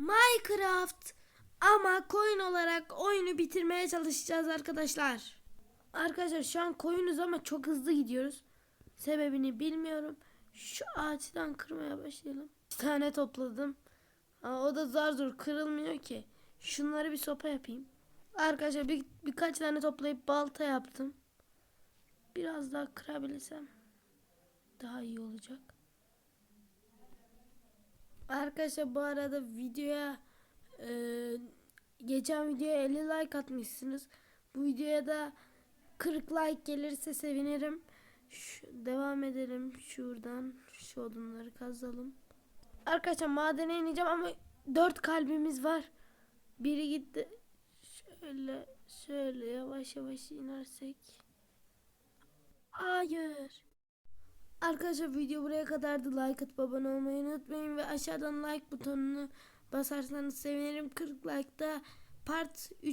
Minecraft ama koyun olarak oyunu bitirmeye çalışacağız arkadaşlar. Arkadaşlar şu an koyunuz ama çok hızlı gidiyoruz. Sebebini bilmiyorum. Şu ağaçtan kırmaya başlayalım. Bir tane topladım. Aa, o da zar zor kırılmıyor ki. Şunları bir sopa yapayım. Arkadaşlar bir, birkaç tane toplayıp balta yaptım. Biraz daha kırabilirsem daha iyi olacak. Arkadaşlar bu arada videoya e, geçen videoya 50 like atmışsınız. Bu videoya da 40 like gelirse sevinirim. Şu, devam edelim şuradan. Şu odunları kazalım. Arkadaşlar madene ineceğim ama 4 kalbimiz var. Biri gitti. Şöyle şöyle yavaş yavaş inersek. Hayır. Arkadaşlar video buraya kadardı. Like atıp abone olmayı unutmayın ve aşağıdan like butonunu basarsanız sevinirim. 40 like'da part 3